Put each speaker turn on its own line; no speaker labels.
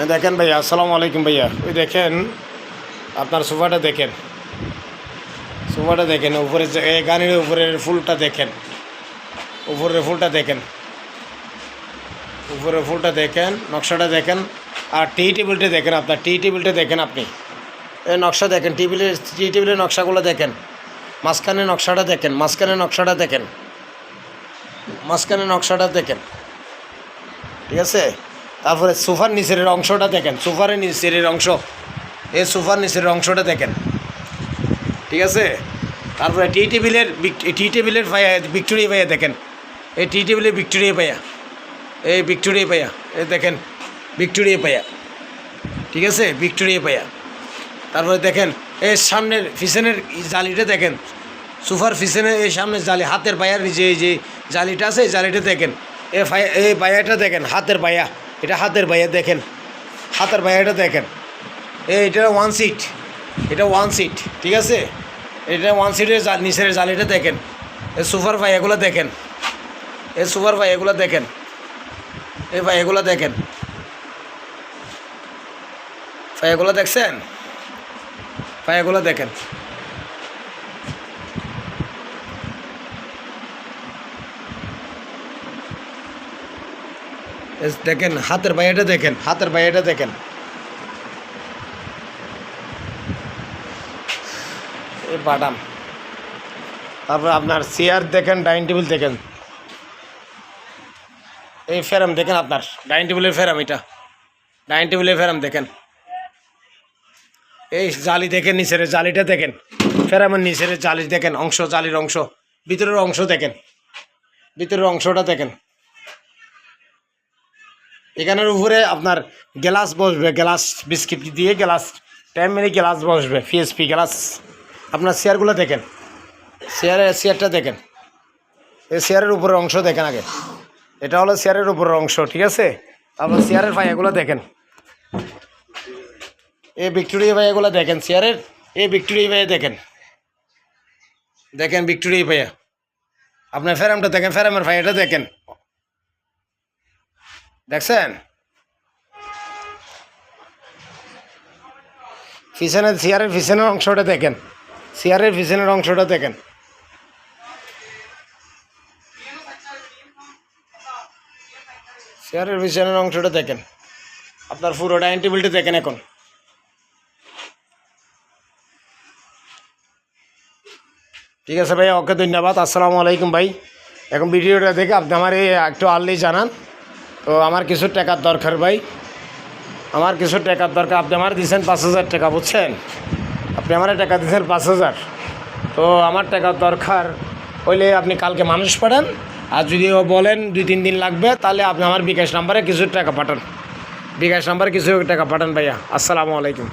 দেখেন ভাইয়া, আসসালামু আলাইকুম ভাইয়া। ওই দেখেন, আপনার সোফাটা দেখেন। সোফাটা দেখেন, উপরে গানের উপরের ফুলটা দেখেন। উপরের ফুলটা দেখেন। উপরের ফুলটা দেখেন, নকশাটা দেখেন, আর টি টেবিলটা দেখেন আপনার। টি টেবিলটা দেখেন আপনি। এই নকশা দেখেন, টেবিলের, টি টেবিলের নকশাগুলো দেখেন। মাঝখানে নকশাটা দেখেন মাঝখানে নকশাটা দেখেন। মাঝখানে নকশাটা দেখেন। ঠিক আছে? তারপরে সোফার নিচের অংশটা দেখেন, সোফারের নিচের অংশ। এই সোফার নিচের অংশটা দেখেন। ঠিক আছে? তারপরে টি টেবিলের টি টেবিলের পায়া ভিক্টোরিয়া পাইয়া দেখেন। এই টি টেবিলের ভিক্টোরিয়া পাইয়া এই ভিক্টোরিয়া পাইয়া এই দেখেন, ভিক্টোরিয়া পাইয়া ঠিক আছে? ভিক্টোরিয়া পাইয়া তারপরে দেখেন এই সামনের এই জালিটা দেখেন। সোফার পিছনে এই সামনের জালি, হাতের পায়ার নিচে এই যে জালিটা আছে, এই জালিটা দেখেন। এ এই পায়াটা দেখেন, হাতের পায়া এটা হাতের পায়া দেখেন। হাতের পায়াটা দেখেন। এটা ওয়ান সিট এটা ওয়ান সিট ঠিক আছে? এটা ওয়ান সিটের নিচের জালিটা দেখেন। এই সুপার পায়াগুলো দেখেন। এই সুপার পায়াগুলো দেখেন। এই পায়াগুলো দেখেন। পায়াগুলো দেখছেন? পায়াগুলো দেখেন। দেখেন, হাতের বাইরেটা দেখেন, হাতের বাইরেটা দেখেন। এই বাদাম। তারপর আপনার চেয়ার দেখেন, ডাইনিং টেবিল দেখেন। এই ফেরাম দেখেন আপনার, ডাইনিং টেবিলের ফেরাম এটা। ডাইনিং টেবিলের ফেরাম দেখেন। এই জালি দেখেন, নিচের জালিটা দেখেন। ফেরামের নিচের জালি দেখেন, অংশ, জালির অংশ, ভিতরের অংশ দেখেন। ভিতরের অংশটা দেখেন। এখানের উপরে আপনার গ্লাস বসবে, গ্লাস বিস্কিট দিয়ে গ্লাস টাইম মেরে গ্লাস বসবে পিএসপি গ্লাস। আপনার চেয়ারগুলো দেখেন। চেয়ারের চেয়ারটা দেখেন। এই চেয়ারের উপরের অংশ দেখেন আগে। এটা হলো চেয়ারের উপরের অংশ, ঠিক আছে? তারপর চেয়ারের পায়াগুলো দেখেন। এই ভিক্টোরিয়া ভাইয়াগুলো দেখেন চেয়ারের এই ভিক্টোরিয়া ভাইয়া দেখেন। দেখেন ভিক্টোরিয়া ভাইয়া। আপনার ফেরামটা দেখেন ফেরামের ভাইয়াটা দেখেন। দেখছেন? পিছনের চেয়ারের পিছনের অংশটা দেখেন। চেয়ারের পিছনের অংশটা দেখেন। চেয়ারের পিছনের অংশটা দেখেন। আপনার পুরো ডাইনিং টেবিলটা দেখেন এখন। ঠিক আছে ভাই ওকে ধন্যবাদ। আসসালামু আলাইকুম ভাই। এখন ভিডিওটা দেখে আপনি আমার একটু আর্লি জানান। তো আমার কিছু টাকার দরকার ভাই। আমার কিছু টাকার দরকার। আপনি আমার দিয়েছেন পাঁচ হাজার টাকা, বুঝছেন? আপনি আমার টাকা দিয়েছেন পাঁচ হাজার। তো আমার টাকার দরকার হইলে আপনি কালকে মানুষ পাঠান। আর যদি ও বলেন দুই তিন দিন লাগবে, তাহলে আপনি আমার বিকাশ নাম্বারে কিছু টাকা পাঠান। বিকাশ নাম্বারে কিছু টাকা পাঠান ভাইয়া। আসসালামু আলাইকুম।